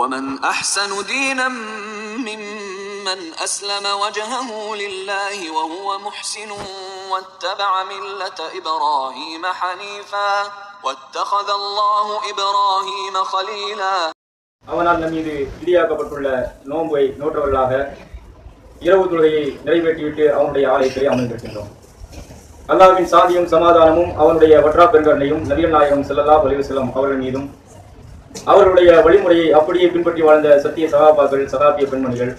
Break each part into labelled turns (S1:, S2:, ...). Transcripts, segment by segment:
S1: ومن احسن دينا ممن اسلم وجهه لله وهو محسن واتبع مله ابراهيم حنيفا واتخذ الله ابراهيم خليلا
S2: அவனால் நம் மீது விதியாக்கப்பட்டுள்ள நோன்பை நோற்றவர்களாக இரவு தொழுகையை நிறைவேற்றிவிட்டு அவனுடைய ஆலயத்திலே அமர்ந்திருக்கின்றோம் அல்லாஹ்வின் சாந்தியும் சமாதானமும் அவனுடைய வற்றா பெருங்கண்ணையும் நபிகள் நாயகம் ஸல்லல்லாஹு அலைஹி வஸல்லம் அவர்கள் மீதும் அவர்களுடைய வழிமுறையை அப்படியே பின்பற்றி வாழ்ந்த சத்திய சகாபாக்கள் சகாபிய பெண்மணிகள்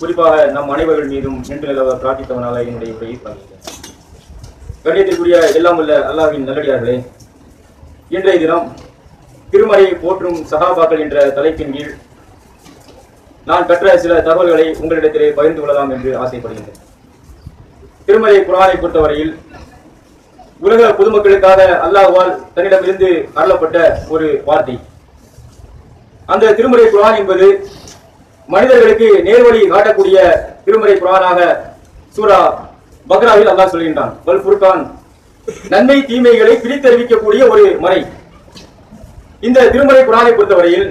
S2: குறிப்பாக நம் அனைவர்கள் மீதும் நின்று நிலவ பிரார்த்தித்தவனாக என்னுடைய உரையை பகிர்ந்தேன் கண்ணியத்திற்குரிய எல்லாம் உள்ள அல்லாஹ்வின் நல்லடியார்களே இன்றைய தினம் திருமறையை போற்றும் சகாபாக்கள் என்ற தலைப்பின் கீழ் நான் கற்ற சில தகவல்களை உங்களிடத்திலே பகிர்ந்து கொள்ளலாம் என்று ஆசைப்படுகின்றேன். திருமலை குரானை பொறுத்தவரையில் உலக பொதுமக்களுக்காக அல்லாஹ்வால் தன்னிடமிருந்து அருளப்பட்ட ஒரு வார்த்தை. அந்த திருமுறை குரான் என்பது மனிதர்களுக்கு நேர்வழி காட்டக்கூடிய திருமறை குரானாக சூரா பக்ராவில் அல்லாஹ் சொல்கின்றான். வல் புர்கான் நன்மை தீமைகளை பிரித்தறிவிக்கக்கூடிய ஒரு முறை. இந்த திருமலை குரானை பொறுத்தவரையில்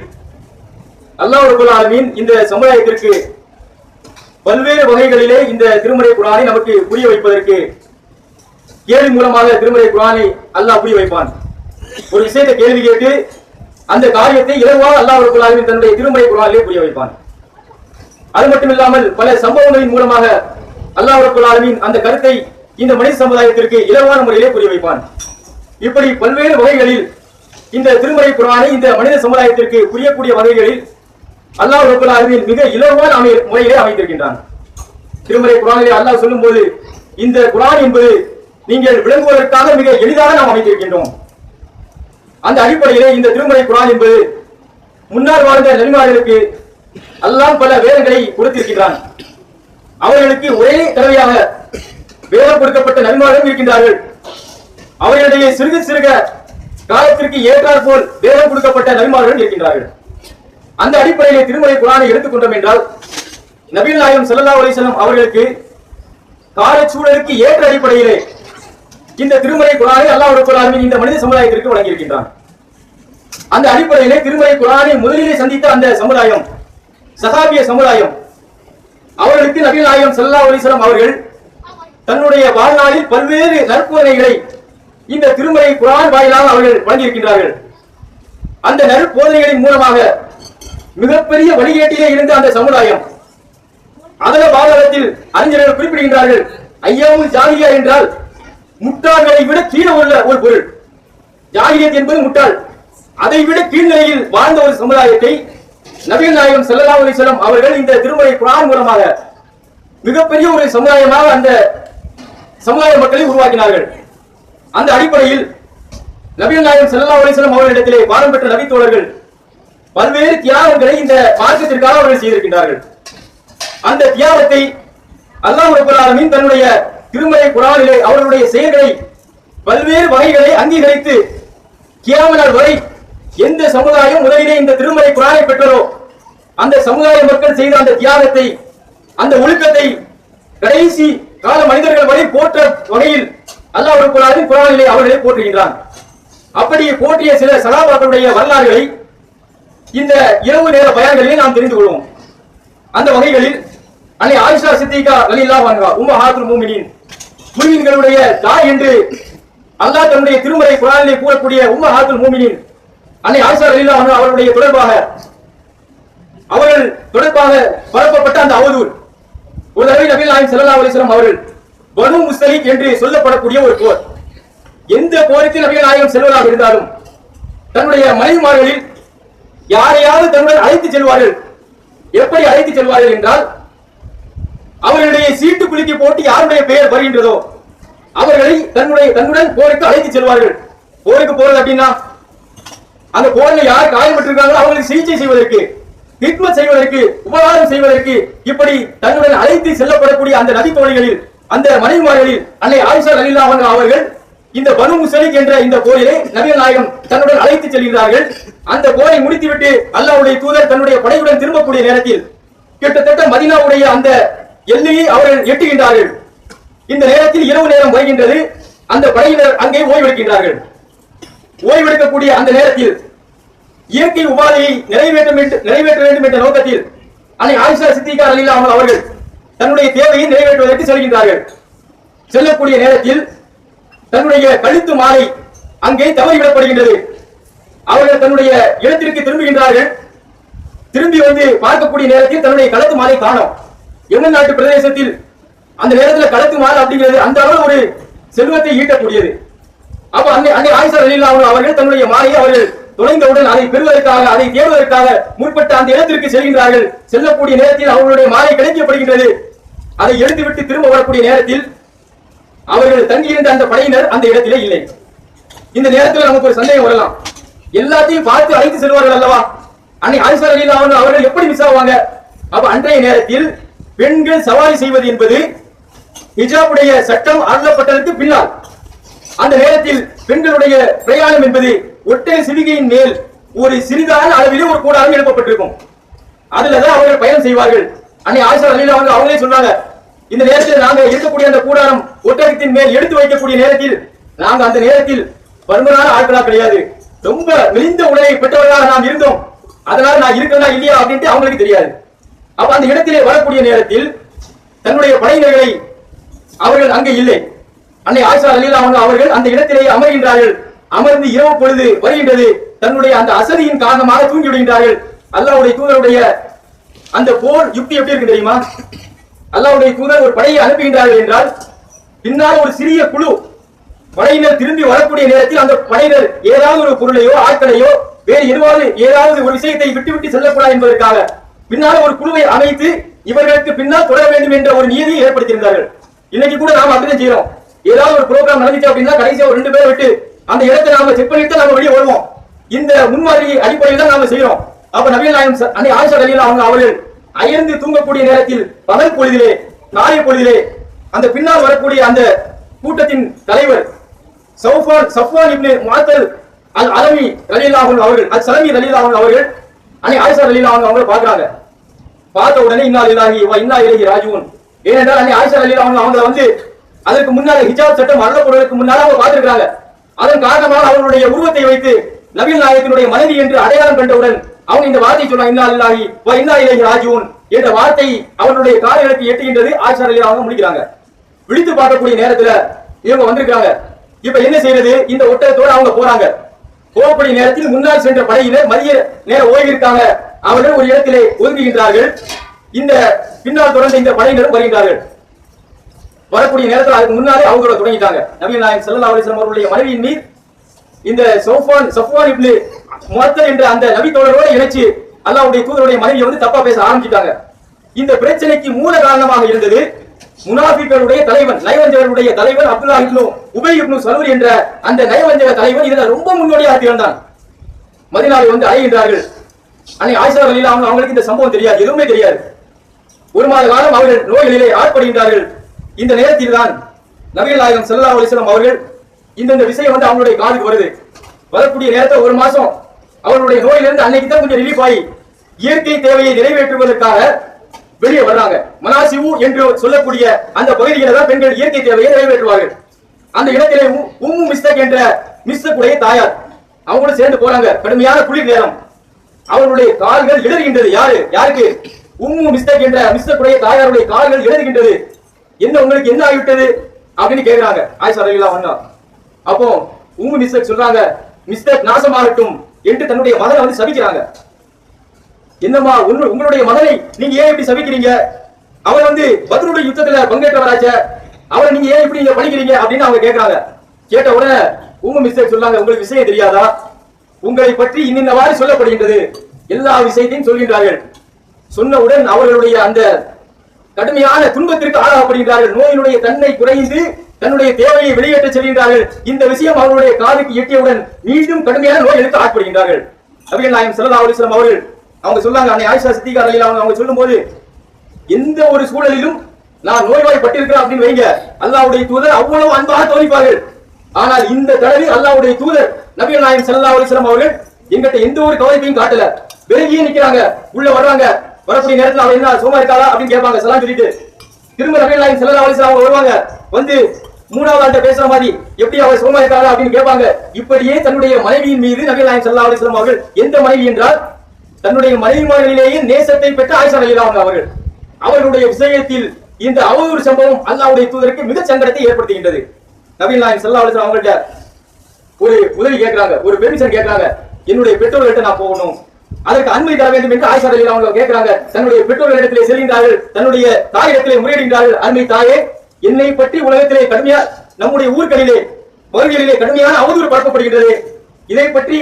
S2: அல்லாஹ் ரபுல் ஆலமீன் இந்த சமுதாயத்திற்கு பல்வேறு வகைகளிலே இந்த திருமலை குரானை நமக்கு புரிய வைப்பதற்கு கேள்வி மூலமாக திருமலை குரானை அல்லாஹ் புரிய வைப்பான். ஒரு விஷயத்தை கேள்வி கேட்டு அந்த காரியத்தை இலவாக அல்லாஹ் ரபுல் தன்னுடைய திருமறை குரானிலே புரிய வைப்பான். அது மட்டும் இல்லாமல் பல சம்பவங்களின் மூலமாக அல்லாஹ் ரபுல் அந்த கருத்தை இந்த மனித சமுதாயத்திற்கு இலவான முறையிலே புரிய வைப்பான். இப்படி பல்வேறு வகைகளில் இந்த திருமறை குரானை இந்த மனித சமுதாயத்திற்கு புரியக்கூடிய வகைகளில் அல்லாஹ் ரபுல் ஆலமீன் மிக இலவான அமை முறையிலே அமைத்திருக்கின்றான் திருமறை குரானிலே அல்லாஹ் சொல்லும்போது இந்த குரான் என்பது நீங்கள் விளங்குவதற்காக மிக எளிதாக நாம் அமைத்திருக்கின்றோம். அந்த அடிப்படையிலே இந்த திருமுறை குரான் என்பது முன்னால் வாழ்ந்த நபிமார்களுக்கு எல்லாம் பல வேதங்களை கொடுத்திருக்கின்றான். அவர்களுக்கு ஒரே தடவையாக வேதம் கொடுக்கப்பட்ட நபிமார்களும் இருக்கின்றார்கள். அவர்களுடைய சிறுக சிறுக காலத்திற்கு ஏற்றாற் போல் வேதம் கொடுக்கப்பட்ட நபிமார்களும் இருக்கின்றார்கள். அந்த அடிப்படையிலே திருமலை குரானை எடுத்துக்கொண்டோம் என்றால் நபீல் நாயம் ஸல்லல்லாஹு அலைஹி அவர்களுக்கு காலச்சூழலுக்கு ஏற்ற அடிப்படையிலே இந்த திருமறை குரானை அல்லாஹ் ரப்பல் ஆலமீன் இந்த மனித சமுதாயத்திற்கு வழங்கியிருக்கின்றான். அந்த அடிப்படையிலே திருமறை குரானை முதலிலே சந்தித்த அந்த சமுதாயம் சகாபிய சமுதாயம் அவர்களுக்கு நபி நாயம் சல்லா அலிஸ்லாம் அவர்கள் தன்னுடைய வாழ்நாளில் பல்வேறு நற்போதனைகளை இந்த திருமறை குரான் வாயிலாக அவர்கள் வழங்கியிருக்கின்றார்கள். அந்த நற்போதனைகளின் மூலமாக மிகப்பெரிய வழிகேட்டிலே இருந்த அந்த சமுதாயம் அதல பாதகத்தில் அறிஞர்கள் குறிப்பிடுகின்றார்கள் ஐயாவும் ஜாகிரியா என்றால் முட்டாள்களை விட கீழே உள்ள ஒரு பொருள். ஜாகிரியத் என்பது முட்டாள். அதை விட கீழ்நிலையில் வாழ்ந்த ஒரு சமுதாயத்தை நபிகள் நாயகம் ஸல்லல்லாஹு அலைஹி அவர்கள் இந்த திருமறை குரான் மூலமாக மிகப்பெரிய ஒரு சமுதாயமாக அந்த சமுதாய மக்களை உருவாக்கினார்கள். அந்த அடிப்படையில் நபிகள் நாயகம் ஸல்லல்லாஹு அலைஹி அவர்களிடத்திலே பாடம் பெற்ற நபி தோழர்கள் பல்வேறு தியாகங்களை இந்த மார்க்கத்திற்காக அவர்கள் செய்திருக்கின்றார்கள். அந்த தியாகத்தை அல்லாஹ் ரப்பல் தன்னுடைய திருமலை குரானிலே அவர்களுடைய செயல்களை பல்வேறு வகைகளை அங்கீகரித்து கியாமனால் வரை எந்த சமுதாயம் முதலிலே இந்த திருமலை குரானை பெற்றதோ அந்த சமுதாய மக்கள் செய்த அந்த தியாகத்தை அந்த ஒழுக்கத்தை கடைசி கால மனிதர்கள் வரை போற்ற வகையில் அல்லாஹ் ரப்பல் குரானிலே அவர்களை போற்றுகின்றான். அப்படியே போற்றிய சில சகாபாக்களுடைய வரலாறுகளை இந்த இரவு நேர பயான்களிலே நாம் தெரிந்து கொள்வோம். அந்த வகைகளில் அன்னை ஆயிஷா சித்திகா ரலியல்லாஹு அன்ஹா உம்மஹாத்துல் மூமினின் மூமின்களுடைய தாய் என்று அல்லாஹ் தன்னுடைய திருமறை குரானிலே கூறக்கூடிய உம்மஹாத்துல் மூமினின் அன்னை ஆயிஷா ரலியல்லாஹு அவருடைய தொடர்பாக அவர்கள் தொடர்பாக பரப்பப்பட்ட அந்த அவதூறு. ஒரு தடவை நபிகள் நாயகம் சல்லா அலிஸ்லாம் அவர்கள் பனு முஸ்தலிக் என்று சொல்லப்படக்கூடிய ஒரு போர். எந்த போருக்கு நபிகள் நாயகம் செல்வதாக இருந்தாலும் தன்னுடைய மனைவிமார்களில் யாரையாவது தன்னுடன் அழைத்து செல்வார்கள். எப்படி அழைத்து செல்வார்கள் என்றால் அவர்களுடைய சீட்டு குலுக்கி போட்டு யாருடைய பெயர் வருகின்றதோ அவர்களை தன்னுடைய தன்னுடன் போருக்கு அழைத்து செல்வார்கள். போருக்கு போறது அப்படின்னா அந்த போரில் யார் காயப்பட்டிருக்காங்களோ அவங்களுக்கு சிகிச்சை செய்வதற்கு ஹிக்மத் செய்வதற்கு உபகாரம் செய்வதற்கு இப்படி தன்னுடன் அழைத்து செல்லப்படக்கூடிய அந்த நதி தோழிகளில் அந்த மனைவிமார்களில் அன்னை ஆயிஷா ரலில்லாஹு அன்ஹா அவர்கள் இந்த பனு முசலிக் என்ற இந்த போரிலே நபிகள் நாயகம் தன்னுடன் அழைத்து செல்கிறார்கள். அந்த போரை முடித்துவிட்டு அல்லாவுடைய தூதர் தன்னுடைய படையுடன் திரும்பக்கூடிய நேரத்தில் கிட்டத்தட்ட மதினாவுடைய அந்த எல்லையை அவர்கள் எட்டுகின்றார்கள். இந்த நேரத்தில் இரவு நேரம் வருகின்றது அந்த படையினர் அங்கே ஓய்வெடுக்கின்றார்கள். ஓய்வெடுக்கக்கூடிய அந்த நேரத்தில் இயற்கை உபாதையை நிறைவேற்ற வேண்டும் நிறைவேற்ற வேண்டும் என்ற நோக்கத்தில் அன்னை ஆயிஷா சித்திகா அலிலா அவர்கள் தன்னுடைய தேவையை நிறைவேற்றுவதற்கு செல்கின்றார்கள். செல்லக்கூடிய நேரத்தில் தன்னுடைய கழுத்து மாலை அங்கே தவறிவிடப்படுகின்றது. அவர்கள் தன்னுடைய இடத்திற்கு திரும்புகின்றார்கள். திரும்பி வந்து பார்க்கக்கூடிய நேரத்தில் தன்னுடைய கழுத்து மாலை காணும். எந்த நாட்டு பிரதேசத்தில் அந்த நேரத்தில் கழுத்து மாலை அப்படிங்கிறது அந்த அளவு ஒரு செல்வத்தை ஈட்டக்கூடியது. அப்ப அன்னை அன்னை ஆயிஷா ரலியல்லாஹு அவர்கள் தன்னுடைய மாலையை அவர்கள் தொலைந்தவுடன் அதை பெறுவதற்காக அதை தேடுவதற்காக முற்பட்ட அந்த இடத்திற்கு செல்கின்றார்கள். செல்லக்கூடிய நேரத்தில் அவர்களுடைய மாலை கிடைக்கப்படுகின்றது. அதை எடுத்துவிட்டு திரும்ப வரக்கூடிய நேரத்தில் அவர்கள் தங்கியிருந்த அந்த படையினர் அந்த இடத்திலே இல்லை. இந்த நேரத்தில் நமக்கு ஒரு சந்தேகம் வரலாம். எல்லாத்தையும் பார்த்து அழைத்து செல்வார்கள் அல்லவா? அன்னை ஆயிஷா ரலியல்லாஹு அவர்கள் எப்படி மிஸ் ஆவாங்க? அப்ப அன்றைய நேரத்தில் பெண்கள் சவாரி செய்வது என்பது ஹிஜாபுடைய சட்டம் அருளப்பட்டதற்கு பின்னால். அந்த நேரத்தில் பெண்களுடைய பிரயாணம் என்பது ஒட்டை சிவிகையின் மேல் ஒரு சிறிதான அளவிலே ஒரு கூடாரம் எழுப்பப்பட்டிருக்கும். அதுலதான் அவர்கள் பயணம் செய்வார்கள். அன்னை ஆயிஷா அலிலா அவங்க அவங்களே சொன்னாங்க இந்த நேரத்தில் நாங்க இருக்கக்கூடிய அந்த கூடாரம் ஒட்டகத்தின் மேல் எடுத்து வைக்கக்கூடிய நேரத்தில் நாங்க அந்த நேரத்தில் பருமனான ஆட்களா கிடையாது. ரொம்ப மெலிந்த உடலை பெற்றவர்களாக நாம் இருந்தோம். அதனால நான் இருக்கிறதா இல்லையா அப்படின்ட்டு அவங்களுக்கு தெரியாது. அப்ப அந்த இடத்திலே வரக்கூடிய நேரத்தில் தன்னுடைய படையினர்களை அவர்கள் அங்கே இல்லை. அன்னை ஆயிஷா அலிலா அவங்க அவர்கள் அந்த இடத்திலே அமர்கின்றார்கள். அமர்ந்து இரவு பொழுது வருகின்றது. தன்னுடைய அந்த அசதியின் காரணமாக தூங்கி விடுகின்றார்கள். அல்லாவுடைய தூதருடைய அந்த போர் யுக்தி எப்படி இருக்கு தெரியுமா? அல்லாவுடைய தூதர் ஒரு படையை அனுப்புகின்றார்கள் என்றால் பின்னால் ஒரு சிறிய குழு படையினர் திரும்பி வரக்கூடிய நேரத்தில் அந்த படையினர் ஏதாவது ஒரு பொருளையோ ஆட்களையோ வேறு எதுவாவது ஏதாவது ஒரு விஷயத்தை விட்டு விட்டு செல்லக்கூடாது என்பதற்காக பின்னால் ஒரு குழுவை அமைத்து இவர்களுக்கு பின்னால் தொடர வேண்டும் என்ற ஒரு நீதியை ஏற்படுத்தியிருந்தார்கள். இன்னைக்கு கூட நாம அப்படிதான் செய்யறோம் ஏதாவது ஒரு ப்ரோக்ராம் நடந்துச்சு அப்படின்னா கடைசியா ஒரு ரெண்டு பேரை விட்டு அந்த இடத்தை நாம செக் பண்ணிட்டு நாம வெளியே வருவோம் இந்த முன்மாதிரி அடிப்படையில் தான் நாம செய்யறோம் அப்ப நவீன நாயகம் அன்னை ஆயிஷா அலிலா அவங்க அவர்கள் அயர்ந்து தூங்கக்கூடிய நேரத்தில் பகல் பொழுதிலே நாளை பொழுதிலே அந்த பின்னால் வரக்கூடிய அந்த கூட்டத்தின் தலைவர் சௌஃபான் சஃப்வான் இப்னு முஅத்தல் அல் அலமி ரலியல்லாஹு அவர்கள் அல் சலமி ரலியல்லாஹு அவர்கள் அன்னை ஆயிஷா ரலியல்லாஹு அவங்க அவங்களை பார்க்கறாங்க. பார்த்த உடனே இன்னா இல்லாஹி இன்னா இலகி ராஜுவன் ஏனென்றால் அன்னை ஆயிஷா அலி அவங்க அவங்களை வந்து அதற்கு முன்னால ஹிஜாப் சட்டம் அருளப்படுவதற்கு முன்னால் அவங்க பார்த்திருக்காங்க அதன் காரணமாக அவர்களுடைய உருவத்தை வைத்து நபிகள் நாயகத்தினுடைய மனைவி என்று அடையாளம் கண்டவுடன் அவங்க இந்த வார்த்தை சொன்னாங்க இன்னா இல்லாஹி வ இன்னா இலைஹி ராஜுவன் என்ற வார்த்தை அவர்களுடைய காதுகளுக்கு எட்டுகின்றது ஆயிஷா ரலியல்லாஹு அன்ஹு முடிக்கிறாங்க. விழித்து பார்க்கக்கூடிய நேரத்துல இவங்க வந்திருக்காங்க இப்ப என்ன செய்யறது? இந்த ஒட்டகத்தோட அவங்க போறாங்க. போகக்கூடிய நேரத்தில் முன்னால் சென்ற படையினர் மதிய நேர ஓய்விற்காக அவர்கள் ஒரு இடத்திலே ஒதுங்குகின்றார்கள். இந்த பின்னால் தொடர்ந்து இந்த படையினரும் வருகின்றார்கள். வரக்கூடிய நேரத்தில் அதுக்கு முன்னாலே அவங்கள தொடங்கிட்டாங்க. நவீன நாயகம் செல்லல்லா அலிஸ்லாம் வஸல்லம் அவர்களுடைய மனைவியின் மீது இந்த சோஃபான் சஃப்வான் இப்னு முஅத்தல் என்ற அந்த நபி தோழரோடு இணைச்சு அல்லாவுடைய தூதருடைய மனைவியை வந்து தப்பா பேச ஆரம்பிச்சிட்டாங்க. இந்த பிரச்சனைக்கு மூல காரணமாக இருந்தது முனாபிகளுடைய தலைவன் நயவஞ்சகருடைய தலைவன் அப்துல்லா இப்னு உபை இப்னு சலூர் என்ற அந்த நயவஞ்சக தலைவன் இதுல ரொம்ப முன்னோடியாக திகழ்ந்தான். மதினாவை வந்து அடைகின்றார்கள். அன்னை ஆயிஷா ரலியல்லாஹு அவங்க அவங்களுக்கு இந்த சம்பவம் தெரியாது எதுவுமே தெரியாது. ஒரு மாத காலம் அவர்கள் நோய்களிலே ஆட்படுகின்றார்கள். இந்த நேரத்தில் தான் நவீன நாயகம் செல்லா அலிஸ்லாம் அவர்கள் இந்தந்த விஷயம் வந்து அவங்களுடைய காதுக்கு வருது. வரக்கூடிய நேரத்தில் ஒரு மாசம் அவர்களுடைய நோயிலிருந்து அன்னைக்கு தான் கொஞ்சம் ரிலீஃப் ஆகி இயற்கை தேவையை நிறைவேற்றுவதற்காக வெளியே வர்றாங்க. மனாசிவு என்று சொல்லக்கூடிய அந்த பகுதியில தான் பெண்கள் இயற்கை தேவையை நிறைவேற்றுவார்கள். அந்த இடத்திலே உ- உம்மு மிஸ்தக் என்ற மிஸ்தக்குடைய தாயார் அவங்க கூட சேர்ந்து போறாங்க. கடுமையான குளிர் நேரம். அவர்களுடைய கால்கள் இடறுகின்றது யாரு? யாருக்கு? உம்மு மிஸ்தக் என்ற மிஸ்தக்குடைய தாயாருடைய கால்கள் இடறுகின்றது என்ன உங்களுக்கு என்ன ஆகிவிட்டது? அப்படின்னு கேட்கிறாங்க ஆயிஷா ரலியல்லாஹு அன்ஹா. அப்போ உம்மு மிஸ்தக் சொல்றாங்க மிஸ்தக் நாசமாகட்டும் என்று தன்னுடைய மகனை வந்து சபிக்கிறாங்க என்னம்மா உங்க- உங்களுடைய மகனை நீங்க ஏன் இப்படி சபிக்கிறீங்க? அவர் வந்து பத்ருடைய யுத்தத்துல பங்கேற்றவராச்ச. அவரை நீங்க ஏன் இப்படி இங்க படிக்கிறீங்க அப்படின்னு அவங்க கேக்குறாங்க. கேட்ட உடனே உங்க மிஸ்டேக் சொல்லாங்க உங்களுக்கு விஷயம் தெரியாதா? உங்களை பற்றி இன்னின்னவாறு சொல்லப்படுகின்றது. எல்லா விஷயத்தையும் சொல்கின்றார்கள். சொன்னவுடன் அவர்களுடைய அந்த கடுமையான துன்பத்திற்கு ஆளாகப்படுகின்றார்கள். நோயினுடைய தன்மை குறைந்து தன்னுடைய தேவையை வெளியேற்ற செல்கின்றார்கள். இந்த விஷயம் அவர்களுடைய காதுக்கு எட்டியவுடன் மீண்டும் கடுமையான நோய்களுக்கு ஆட்படுகின்றார்கள். நபிகள் நாயம் ஸல்லல்லாஹு அலைஹி அவர்கள் அவங்க சொல்லாங்க அன்னை ஆயிஷா சித்திகா அலையில அவங்க அவங்க சொல்லும்போது எந்த ஒரு சூழலிலும் நான் நோய்வாய்ப்பட்டிருக்கிறேன் அப்படின்னு வைங்க. அல்லாஹ்வுடைய தூதர் அவ்வளவு அன்பாக தோணிப்பார்கள். ஆனால் இந்த தடவை அல்லாவுடைய தூதர் நபிகள் நாயகம் செல்லா அலிஸ்லாம் அவர்கள் எங்கிட்ட எந்த ஒரு கவலைப்பையும் காட்டல. விலகியே நிக்கிறாங்க. உள்ள வர்றாங்க. வரக்கூடிய நேரத்துல அவர் என்ன சும்மா இருக்காளா அப்படின்னு கேட்பாங்க. சலாம் சொல்லிட்டு. திரும்ப நபிகள் நாயகம் செல்லா அலிஸ்லாம் அவங்க வருவாங்க. வந்து மூணாவது ஆள்கிட்ட பேசுற மாதிரி எப்படி அவர் சுகமா அப்படின்னு கேட்பாங்க. இப்படியே தன்னுடைய மனைவியின் மீது நபி நாயகம் ஸல்லல்லாஹு அலிஸ்லாம் அவர்கள் எந்த மனைவி என்றால் தன்னுடைய மனைவிமார்களிலேயே நேசத்தை பெற்ற ஆயிஷா ரலியல்லாஹு அவர்கள். அவர்களுடைய விஷயத்தில் இந்த அவதூறு சம்பவம் அல்லாவுடைய தூதருக்கு மிக சங்கடத்தை ஏற்படுத்துகின்றது. நவீன் நாயன் செல்லா அலைஹி அவங்கள்ட்ட ஒரு உதவி கேட்கிறாங்க ஒரு பெர்மிஷன் கேட்கிறாங்க என்னுடைய பெற்றோர்கள்ட்ட நான் போகணும். அதற்கு அனுமதி தர வேண்டும் என்று ஆயிஷா ரலியல்லாஹு அவங்க கேட்கிறாங்க. தன்னுடைய பெற்றோர்களிடத்திலே செல்கின்றார்கள் தன்னுடைய தாயிடத்திலே முறையிடுகிறார்கள் அருமை தாயே என்னை பற்றி உலகத்திலே கடுமையா நம்முடைய ஊர்களிலே பகுதிகளிலே கடுமையான அவதூறு பரப்பப்படுகின்றது. இதை பற்றி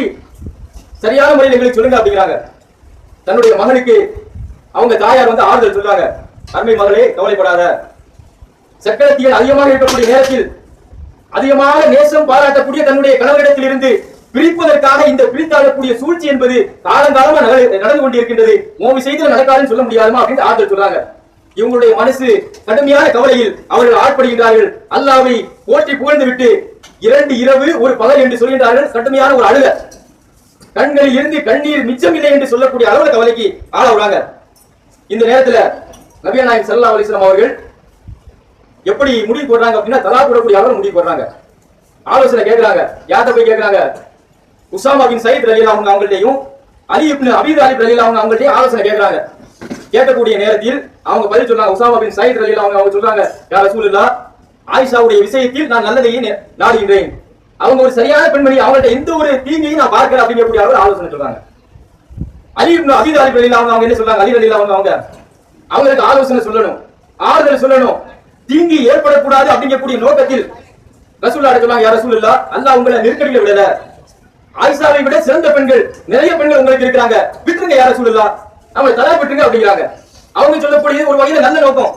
S2: சரியான முறையில் எங்களுக்கு சொல்லுங்க அப்படிங்கிறாங்க. தன்னுடைய மகனுக்கு அவங்க தாயார் வந்து ஆறுதல் சொல்றாங்க. அருமை மகளே கவலைப்படாத. சக்கரத்தியல் அதிகமாக இருக்கக்கூடிய நேரத்தில் அதிகமாக நேசம் பாராட்டக்கூடிய தன்னுடைய கணவரிடத்தில் இருந்து பிரிப்பதற்காக இந்த பிரித்தாடக்கூடிய சூழ்ச்சி என்பது காலங்காலமா நட- நடந்து கொண்டிருக்கின்றது. மோவி செய்து நடக்காதுன்னு சொல்ல முடியாதுமா அப்படின்னு ஆறுதல் சொல்றாங்க. இவங்களுடைய மனசு கடுமையான கவலையில் அவர்கள் ஆட்படுகின்றார்கள் அல்லாவை போற்றி புகழ்ந்து விட்டு இரண்டு இரவு ஒரு பகல் என்று சொல்கின்றார்கள். கடுமையான ஒரு அழுக. கண்களில் இருந்து கண்ணீர் மிச்சம் இல்லை என்று சொல்லக்கூடிய அளவுல கவலைக்கு ஆளாவுறாங்க இந்த நேரத்துல நபியா நாயக் சல்லா அலிஸ்லாம் அவர்கள் எப்படி முடிவு போடுறாங்க அப்படின்னா தலா போடக்கூடிய அளவு முடிவு போடுறாங்க. ஆலோசனை கேட்கிறாங்க. யார்கிட்ட போய் கேட்கிறாங்க? உசாமா பின் சயித் ரலீலா அவங்க அவங்கள்ட்டையும் அலி இப்னு அபீத் தாலிப் ரலீலா அவங்க அவங்கள்ட்டையும் ஆலோசனை கேட்கிறாங்க. கேட்கக்கூடிய நேரத்தில் அவங்க பதில் சொல்றாங்க உசாமா பின் சயித் ரலீலா அவங்க அவங்க சொல்றாங்க யா ரசூலுல்லாஹ் ஆயிஷாவுடைய விஷயத்தில் நான் நல்லதையே நாடுகின்றேன். அவங்க ஒரு சரியான பெண்மணி அவங்கள்ட்ட எந்த ஒரு தீங்கையும் நான் பார்க்கல அப்படிங்கக்கூடிய அளவு ஆலோசனை சொல்றாங்க? அலி அபீத் அலி அவங்க அவங்க என்ன சொல்றாங்க? அலி அலி அவங்க அவங்களுக்கு ஆலோசனை சொல்லணும் ஆறுதல் சொல்லணும். தீங்கு ஏற்படக்கூடாது அப்படிங்கக்கூடிய நோக்கத்தில் ரசூல்லா சொல்லுவாங்க யா ரசூலுல்லா அல்லா உங்களை நெருக்கடியில் விடல. ஆயிஷாவை விட சிறந்த பெண்கள் நிறைய பெண்கள் உங்களுக்கு இருக்கிறாங்க. விட்டுருங்க யார ரசூலுல்லா அவங்க தலா விட்டுருங்க அப்படிங்கிறாங்க. அவங்க சொல்லக்கூடியது ஒரு வகையில நல்ல நோக்கம்.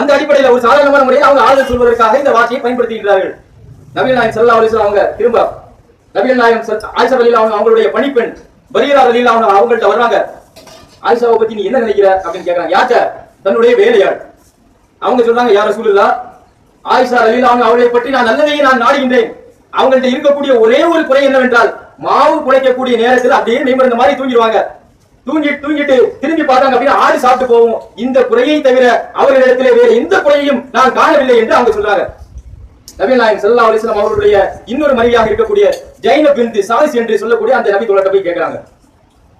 S2: அந்த அடிப்படையில் ஒரு சாதாரணமான முறையில் அவங்க ஆறுதல் சொல்வதற்காக இந்த வார்த்தையை பயன்படுத்துகிறார்கள் நபிகள் நாயம் சல்லா அலைஹி அவங்க திரும்ப நபிகள் நாயம் ஆயிஷா ரலியல்லாஹு அவங்க அவங்களுடைய பணிப்பெண் பரியலா ரலியல்லாஹு அவங்க அவங்கள்ட்ட வர்றாங்க. ஆயிஷாவை பத்தி நீ என்ன நினைக்கிற அப்படின்னு கேக்குறாங்க. யார்ட்ட? தன்னுடைய வேலையாள். அவங்க சொல்றாங்க யார ரசூலுல்லா ஆயிஷா ரலியல்லாஹு அவங்க அவர்களை பற்றி நான் நல்லதையே நான் நாடுகின்றேன். அவங்கள்ட்ட இருக்கக்கூடிய ஒரே ஒரு குறை என்னவென்றால் மாவு குலைக்கக்கூடிய நேரத்தில் அப்படியே மெய்மறந்த மாதிரி தூங்கிடுவாங்க. தூங்கி தூங்கிட்டு திரும்பி பார்த்தாங்க அப்படின்னா ஆடு சாப்பிட்டு போவோம் இந்த குறையை தவிர அவர்களிடத்திலே வேற எந்த குறையையும் நான் காணவில்லை என்று அவங்க சொல்றாங்க. நபி நாயகம் ஸல்லல்லாஹு அவர்களுடைய இன்னொரு மனைவியாக இருக்கக்கூடிய ஜைன பிந்தி சாலிஸ் என்று சொல்லக்கூடிய அந்த நபி தோழத்தை போய் கேட்கிறாங்க.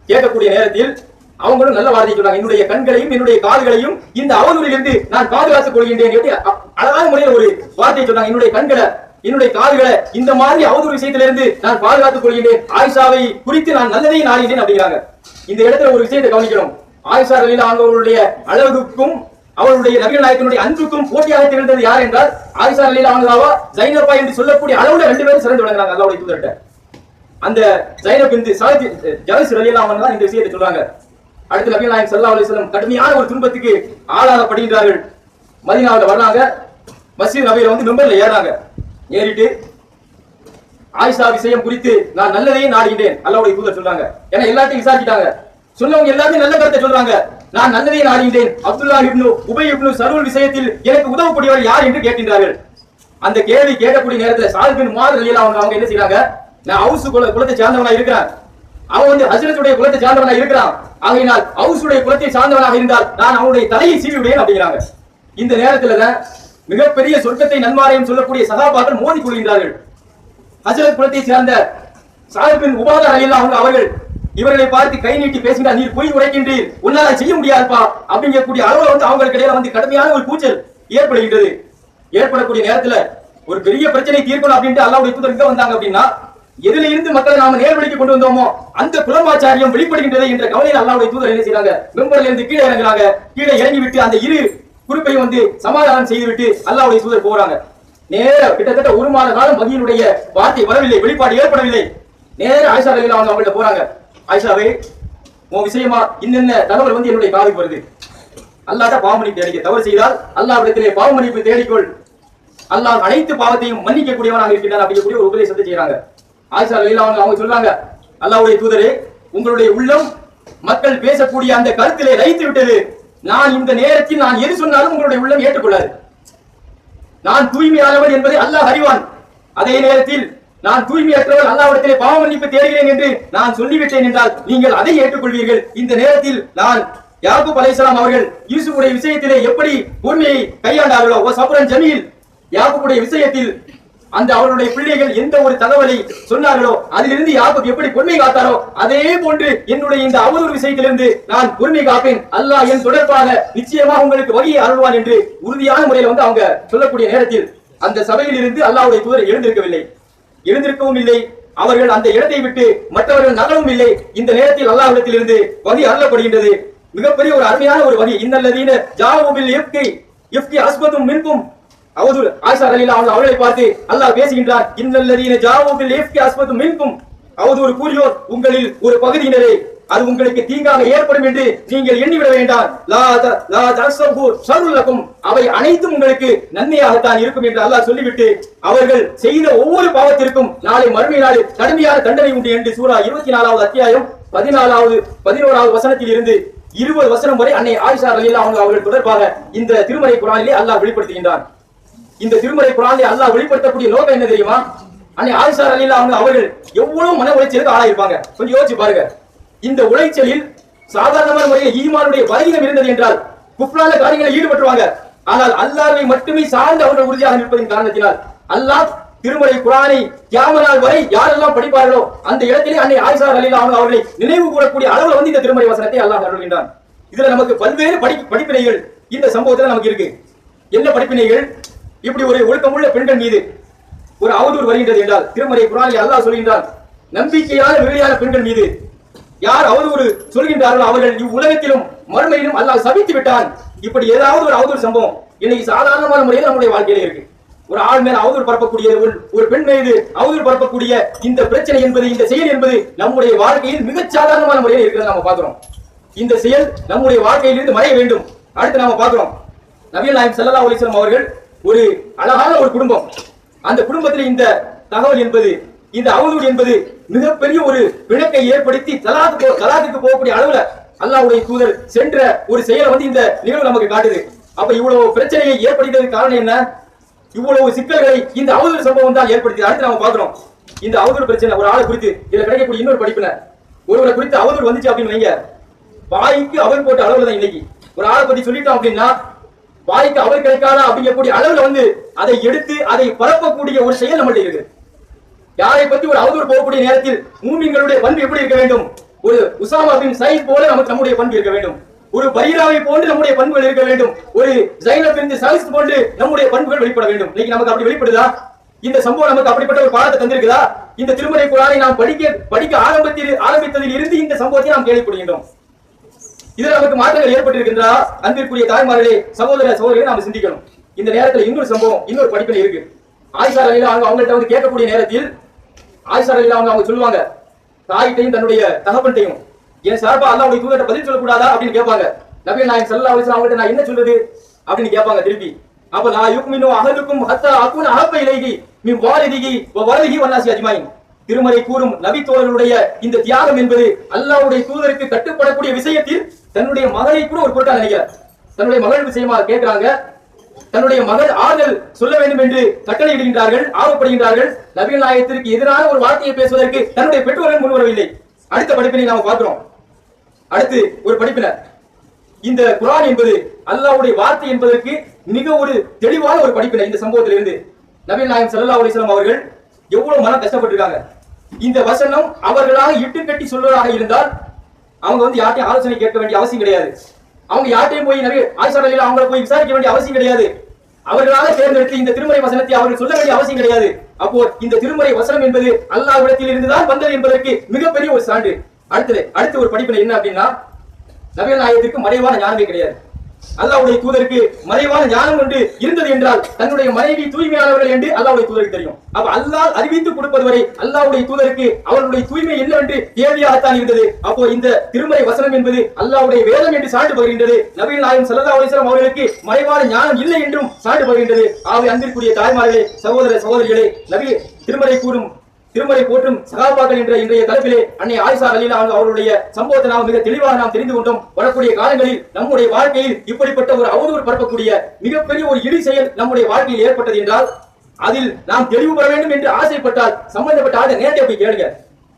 S2: கேட்கக்கூடிய நேரத்தில் அவங்களும் நல்ல வார்த்தை சொல்றாங்க. என்னுடைய கண்களையும் என்னுடைய கால்களையும் இந்த அவதூறிலிருந்து நான் பாதுகாத்துக் கொள்கின்றேன் என்று அ- அழகான முறையில் ஒரு வார்த்தையை சொன்னாங்க என்னுடைய கண்களை என்னுடைய காதுகளை இந்த மாதிரி அவதூறு விஷயத்திலிருந்து நான் பாதுகாத்துக் கொள்கின்றேன். ஆயிஷாவை குறித்து நான் நல்லதை நாடினேன் அப்படிங்கிறாங்க. இந்த இடத்துல ஒரு விஷயத்தை கவனிக்கணும். ஆயிஷா ரலீலா அவர்களுடைய அழகுக்கும் அவருடைய நபிகள் நாயகனுடைய அன்புக்கும் போட்டியாக திகழ்ந்தது யார் என்றால் ஆயிஷா அலி அவங்களாவா ஜைனப்பா என்று சொல்லக்கூடிய அளவுல ரெண்டு பேரும் சிறந்து விளங்குறாங்க அல்லாவுடைய தூதர்கிட்ட. அந்த ஜைனப் இந்த சாதி ஜலஸ் ரலியல்லாஹு அவங்க தான் இந்த விஷயத்தை சொல்றாங்க. அடுத்து நபி நாயகம் சல்லா அலைஹி வஸல்லம் கடுமையான ஒரு துன்பத்துக்கு ஆளாகப்படுகின்றார்கள் மதினாவில் வர்றாங்க. மசீத் நபியில வந்து மெம்பர்ல ஏறாங்க. ஏறிட்டு ஆயிஷா விஷயம் குறித்து நான் நல்லதையே நாடுகின்றேன் அல்லாவுடைய தூதர் சொல்றாங்க. ஏன்னா எல்லாத்தையும் விசாரிச்சிட்டாங்க. சொன்னவங்க எல்லாத்தையும் நல்ல கருத்தை சொல்றாங்க. நான் நல்லதை நாடுகின்றேன் அப்துல்லா இப்னு உபய் இப்னு சருள் விஷயத்தில் எனக்கு உதவக்கூடியவர் யார் என்று கேட்கின்றார்கள். அந்த கேள்வி கேட்கக்கூடிய நேரத்தில் சால் பின் மாத் ரலியல்லாஹு அவங்க என்ன செய்யறாங்க நான் ஹவுஸ் குல குலத்தை சார்ந்தவனா இருக்கிறேன். அவன் வந்து ஹசரத்துடைய குலத்தை சார்ந்தவனா இருக்கிறான். ஆகையினால் ஹவுஸுடைய குலத்தை சார்ந்தவனாக இருந்தால் நான் அவனுடைய தலையை சீவி விடுவேன் அப்படிங்கிறாங்க. இந்த நேரத்துல தான் மிகப்பெரிய சொர்க்கத்தை நன்மாரையும் சொல்லக்கூடிய சகாபாக்கள் மோதி கொள்கின்றார்கள். ஹசரத் குலத்தை சேர்ந்த சாஹிபின் உபாதா ரலியல்லாஹு அவங்க அவர்கள் இவர்களை பார்த்து கை நீட்டி பேசுகிறார் நீர் பொய் உரைக்கின்றீர். உன்னால செய்ய முடியாதுப்பா. அப்படிங்கக்கூடிய அளவுல வந்து அவங்களுக்கு இடையில வந்து கடுமையான ஒரு கூச்சல் ஏற்படுகின்றது. ஏற்படக்கூடிய நேரத்துல ஒரு பெரிய பிரச்சனை தீர்க்கணும் அப்படின்ட்டு அல்லாவுடைய தூதர் வந்தாங்க அப்படின்னா எதுல இருந்து மக்களை நாம நேர்வழிக்கு கொண்டு வந்தோமோ அந்த குலமாச்சாரியம் வெளிப்படுகின்றது என்ற கவலையில் அல்லாவுடைய தூதர் என்ன செய்யறாங்க மெம்பர்ல இருந்து கீழே இறங்குறாங்க. கீழே இறங்கி விட்டு அந்த இரு குறிப்பை வந்து சமாதானம் செய்து விட்டு அல்லாஹ்வுடைய தூதர் போறாங்க. நேர கிட்டத்தட்ட ஒரு மாத காலம் மகியினுடைய வார்த்தை வரவில்லை வெளிப்பாடு ஏற்படவில்லை. நேர ஆயிஷா ரலியல்லாஹு அவங்க அவங்கள்ட்ட போறாங்க. ஆயிஷாவே உன் விஷயமா இன்னென்ன தகவல் வந்து என்னுடைய காதுக்கு வருது? அல்லாத பாவ தேடிக்க. தவறு செய்தால் அல்லாவிடத்திலே பாவமணிப்பு தேடிக்கொள். அல்லாஹ் அனைத்து பாவத்தையும் மன்னிக்கக்கூடியவனாக இருக்கின்றான் அப்படிங்கக்கூடிய ஒரு உபதேசத்தை செய்யறாங்க ஆயிஷா ரலியல்லாஹு அவங்க அவங்க சொல்றாங்க அல்லாவுடைய தூதரே உங்களுடைய உள்ளம் மக்கள் பேசக்கூடிய அந்த கருத்திலே லைத்து விட்டது. நான் இந்த நேரத்தில் நான் எது சொன்னாலும் உங்களுடைய உள்ளம் ஏற்றுக்கொள்ளாது. நான் தூய்மையானவன் என்பதை அல்லாஹ் அறிவான். அதே நேரத்தில் நான் தூய்மையற்றவர் அல்லாவிடத்திலே பாவ மன்னிப்பு தேடுகிறேன் என்று நான் சொல்லிவிட்டேன் என்றால் நீங்கள் அதை ஏற்றுக்கொள்வீர்கள். இந்த நேரத்தில் நான் யாக்கூப் அலைஹிஸ்ஸலாம் அவர்கள் யூசுஃபுடைய விஷயத்திலே எப்படி உண்மையை கையாண்டார்களோ ஓ சபுரன் ஜமீல் யாக்குடைய விஷயத்தில் அந்த அவருடைய பிள்ளைகள் எந்த ஒரு தகவலை சொன்னார்களோ அதிலிருந்து யாக்கு எப்படி பொறுமை காத்தாரோ அதே போன்று என்னுடைய இந்த அவதூறு விஷயத்திலிருந்து நான் பொறுமை காப்பேன். அல்லாஹ் என் தொடர்பாக நிச்சயமாக உங்களுக்கு வகையை அருள்வான் என்று உறுதியான முறையில் வந்து அவங்க சொல்லக்கூடிய நேரத்தில் அந்த சபையில் இருந்து அல்லாவுடைய தூதர் எழுந்திருக்கவில்லை. எழுந்திருக்கவும் இல்லை. அவர்கள் அந்த இடத்தை விட்டு மற்றவர்கள் நகரவும் இல்லை. இந்த நேரத்தில் அல்லாஹிடத்தில் இருந்து வகை அருளப்படுகின்றது. மிகப்பெரிய ஒரு அருமையான ஒரு வகை. இன்னல்லதீன ஜாவுபில் இஃப்கி இஃப்கி அஸ்பதும் மின்கும். அவது ஆயிஷா அலிலா அவர்கள் அவர்களை பார்த்து அல்லாஹ் பேசுகின்றார். இன்னல்லதீன ஜாவுபில் இஃப்கி அஸ்பதும் மின்கும். அவதூறு கூறியோர் உங்களில் ஒரு பகுதியினரே அது உங்களுக்கு தீங்காக ஏற்படும் என்று நீங்கள் எண்ணிவிட வேண்டாம். லா த- லா அவை அனைத்தும் உங்களுக்கு நன்மையாகத்தான் இருக்கும் என்று அல்லாஹ் சொல்லிவிட்டு அவர்கள் செய்த ஒவ்வொரு பாவத்திற்கும் நாளை மறுமை நாளில் கடுமையான தண்டனை உண்டு என்று சூரா இருபத்தி நாலாவது அத்தியாயம் பதினாலாவது பதினோராவது வசனத்தில் இருந்து இருபது வசனம் வரை அன்னை ஆயிஷா ரலியல்லாஹு அவங்க அவர்கள் தொடர்பாக இந்த திருமறை குரானிலே அல்லாஹ் வெளிப்படுத்துகின்றான். இந்த திருமறை குரானிலே அல்லாஹ் வெளிப்படுத்தக்கூடிய நோக்கம் என்ன தெரியுமா? அன்னை ஆயிஷா ரலியல்லாஹு அவங்க அவர்கள் எவ்வளவு மன உளைச்சலுக்கு ஆளாயிருப்பாங்க. கொஞ்சம் யோசிச்சு பாருங்க. இந்த உளைச்சலில் சாதாரணமான முறையில் ஈமானுடைய பலகீனம் இருந்தது என்றால் குப்ரான காரியங்களை ஈடுபட்டுருவாங்க. ஆனால் அல்லாஹ்வை மட்டுமே சார்ந்து அவர்கள் உறுதியாக நிற்பதின் காரணத்தினால் அல்லாஹ் திருமலை குரானை கியாமனால் வரை யாரெல்லாம் படிப்பார்களோ அந்த இடத்திலே அன்னை ஆயிஷா அலிலா அன்ஹா அவர்களை நினைவு கூறக்கூடிய அளவில் வந்து இந்த திருமலை வசனத்தை அல்லாஹ் அருள்கின்றான். இதுல நமக்கு பல்வேறு படி படிப்பினைகள் இந்த சம்பவத்துல நமக்கு இருக்கு. என்ன படிப்பினைகள்? இப்படி ஒரு ஒழுக்கமுள்ள பெண்கள் மீது ஒரு அவதூறு வருகின்றது என்றால் திருமறை குரானை அல்லாஹ் சொல்கின்றான் நம்பிக்கையான வெளியான பெண்கள் மீது யார் அவதூறு சொல்கின்றார்களோ அவர்கள் இவ்வுலகத்திலும் மறுமையிலும் அல்லாஹ் சபித்து விட்டான். இப்படி ஏதாவது ஒரு அவதூறு சம்பவம் இன்னைக்கு சாதாரணமான முறையில் நம்முடைய வாழ்க்கையில இருக்கு. ஒரு ஆள் மேல அவதூறு பரப்பக்கூடிய ஒரு- ஒரு பெண் மீது அவதூறு பரப்பக்கூடிய இந்த பிரச்சனை என்பது இந்த செயல் என்பது நம்முடைய வாழ்க்கையில் மிகச் சாதாரணமான முறையில் இருக்கிறத நம்ம பாக்குறோம் இந்த செயல் நம்முடைய வாழ்க்கையிலிருந்து மறைய வேண்டும். அடுத்து நாம பாக்குறோம் நவீன் நாயம் ஸல்லல்லாஹு அலிஸ்லாம் அவர்கள் ஒரு அழகான ஒரு குடும்பம். அந்த குடும்பத்தில் இந்த தகவல் என்பது இந்த அவதூறு என்பது மிகப்பெரிய ஒரு விளக்கை ஏற்படுத்தி தலாக்கு தலாத்துக்கு போகக்கூடிய அளவுல அல்லாவுடைய தூதர் சென்ற ஒரு செயலை வந்து இந்த நிகழ்வு நமக்கு காட்டுது. அப்ப இவ்வளவு பிரச்சனையை ஏற்படுத்தியதுக்கு காரணம் என்ன? இவ்வளவு சிக்கல்களை இந்த அவதூறு சம்பவம் தான் ஏற்படுத்தி அடுத்து நாம பாக்குறோம் இந்த அவதூறு பிரச்சனை ஒரு ஆளை குறித்து இதுல கிடைக்கக்கூடிய இன்னொரு படிப்பின ஒருவரை குறித்து அவதூறு வந்துச்சு அப்படின்னு வைங்க. வாய்க்கு அவர் போட்ட அளவுல தான் இன்னைக்கு. ஒரு ஆளை பத்தி சொல்லிட்டோம் அப்படின்னா வாய்க்கு அவர் கிடைக்காதா அப்படிங்கக்கூடிய அளவுல வந்து அதை எடுத்து அதை பரப்பக்கூடிய ஒரு செயல் நம்மள்ட்ட இருக்கு யாரை பத்தி ஒரு அவதூறு போகக்கூடிய நேரத்தில் மூமின்களுடைய பண்பு எப்படி இருக்க வேண்டும்? ஒரு உசாமா பின் சயீத் போல நமக்கு நம்முடைய பண்பு இருக்க வேண்டும். ஒரு பைராவை போன்று நம்முடைய பண்புகள் இருக்க வேண்டும். ஒரு ஜைனப் இருந்து சாலிஸ் போன்று நம்முடைய பண்புகள் வெளிப்பட வேண்டும். இன்னைக்கு நமக்கு அப்படி வெளிப்படுதா? இந்த சம்பவம் நமக்கு அப்படிப்பட்ட ஒரு பாடத்தை தந்திருக்குதா? இந்த திருமறை குரானை நாம் படிக்க படிக்க ஆரம்பத்தில் ஆரம்பித்ததில் இருந்து இந்த சம்பவத்தை நாம் கேள்விப்படுகின்றோம் இதுல நமக்கு மாற்றங்கள் ஏற்பட்டிருக்கின்றா அன்பிற்குரிய தாய்மார்களே சகோதர சகோதரிகளை நாம சிந்திக்கணும். இந்த நேரத்தில் இன்னொரு சம்பவம் இன்னொரு படிப்பினை இருக்கு. ஆயிஷா அலிலா அவங்க அவங்கள்ட்ட வந்து கேட்கக்கூடிய நேரத்தில் ஆயிஷா அலிலா அவங்க அவங்க சொல்லுவாங்க தாயிட்டையும் தன்னுடைய தகப்பன்ட்டையும் என் சார்பா அல்லாஹ்வுடைய தூதர்ட்ட பதில் சொல்லக்கூடாதா? அப்படின்னு கேட்பாங்க. நபி நாயகம் ஸல்லல்லாஹு அலைஹி அவங்கள்ட்ட நான் என்ன சொல்றது? அப்படின்னு கேட்பாங்க திருப்பி. அப்ப நான் யுக்மினும் அகலுக்கும் ஹத்தா அக்குன் அகப்ப இலகி நீ வாலிதிஹி வரதிகி வல்லாசி வன்னாசி அஜ்மாயின். திருமறை கூறும் நபி தோழர்களுடைய இந்த தியாகம் என்பது அல்லாஹ்வுடைய தூதருக்கு கட்டுப்படக்கூடிய விஷயத்தில் தன்னுடைய மகளை கூட ஒரு பொருட்டா நினைக்கிறார் தன்னுடைய மகள் விஷயமா கேட்கிறாங்க. தன்னுடைய மகள் ஆறுதல் சொல்ல வேண்டும் என்று கட்டளையிடுகின்றார்கள் ஆர்வப்படுகின்றார்கள். நபிகள் நாயகத்திற்கு எதிரான ஒரு வார்த்தையை பேசுவதற்கு தன்னுடைய பெற்றோர்கள் முன்வரவில்லை அடுத்த படிப்பினை நாம பார்க்கிறோம். அடுத்து ஒரு படிப்பினர். இந்த குரான் என்பது அல்லாவுடைய வார்த்தை என்பதற்கு மிக ஒரு தெளிவான ஒரு படிப்பினை இந்த சம்பவத்திலிருந்து. நபீல் நாயம் சல்லா அலிஸ்லாம் அவர்கள் எவ்வளவு மனம் கஷ்டப்பட்டிருக்காங்க. இந்த வசனம் அவர்களாக இட்டு கட்டி சொல்வதாக இருந்தால் அவங்க வந்து யார்ட்டையும் ஆலோசனை கேட்க வேண்டிய அவசியம் கிடையாது. அவங்க யார்ட்டையும் போய் நபி ஆயிஷா ரலியல்லாஹு அவங்களை போய் விசாரிக்க வேண்டிய அவசியம் கிடையாது. அவர்களாக தேர்ந்தெடுத்து இந்த திருமறை வசனத்தை அவர்கள் சொல்ல வேண்டிய அவசியம் கிடையாது. அப்போ இந்த திருமறை வசனம் என்பது அல்லாஹ்விடத்தில் இருந்துதான் வந்தது என்பதற்கு மிகப்பெரிய ஒரு சான்று. அடுத்தது அடுத்து ஒரு படிப்பினை என்ன அப்படின்னா நபிகள் நாயகத்திற்கு மறைவான ஞானமே கிடையாது. அல்லாவுடைய தூதருக்கு மறைவான ஞானம் ஒன்று இருந்தது என்றால் தன்னுடைய மனைவி தூய்மையானவர்கள் என்று அல்லாவுடைய தூதருக்கு தெரியும். அப்ப அல்லாஹ் அறிவித்து கொடுப்பது வரை அல்லாஹ்வுடைய தூதருக்கு அவர்களுடைய தூய்மை என்னவென்று தேவையாகத்தான் இருந்தது. அப்போ இந்த திருமறை வசனம் என்பது அல்லாவுடைய வேதம் என்று சான்று பகிர்கின்றது. நவீன் நாயம் சல்லா அலிஸ்லாம் அவர்களுக்கு மறைவான ஞானம் இல்லை என்றும் சான்று பகிர்கின்றது. ஆகவே அன்பிற்குரிய தாய்மார்களே சகோதர சகோதரிகளே நபி திருமறை கூறும் திருமறை போற்றும் சகாபாக்கள் என்ற இன்றைய தலைப்பிலே அன்னை ஆயிஷா அலிலா அவருடைய சம்பவத்தை நாம் மிக தெளிவாக நாம் தெரிந்து கொண்டோம். வரக்கூடிய காலங்களில் நம்முடைய வாழ்க்கையில் இப்படிப்பட்ட ஒரு அவதூறு பரப்பக்கூடிய மிகப்பெரிய ஒரு இழி செயல் நம்முடைய வாழ்க்கையில் ஏற்பட்டது என்றால் அதில் நாம் தெளிவு பெற வேண்டும் என்று ஆசைப்பட்டால் சம்பந்தப்பட்ட ஆளை நேரடியாக போய் கேளுங்க.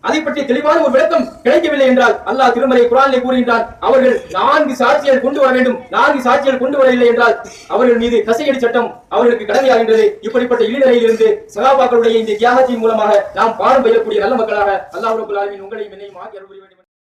S2: அதை பற்றி தெளிவான ஒரு விளக்கம் கிடைக்கவில்லை என்றால் அல்லாஹ் திருமலை குரானிலே கூறுகின்றான் அவர்கள் நான்கு சாட்சிகள் கொண்டு வர வேண்டும். நான்கு சாட்சிகள் கொண்டு வரவில்லை என்றால் அவர்கள் மீது கசையடி சட்டம் அவர்களுக்கு கடமையாகின்றது. இப்படிப்பட்ட இழிநிலையிலிருந்து சகாபாக்களுடைய இந்த தியாகத்தின் மூலமாக நாம் பாடம் பெறக்கூடிய நல்ல மக்களாக அல்லாஹ் உங்களையும் என்னையும் ஆகிய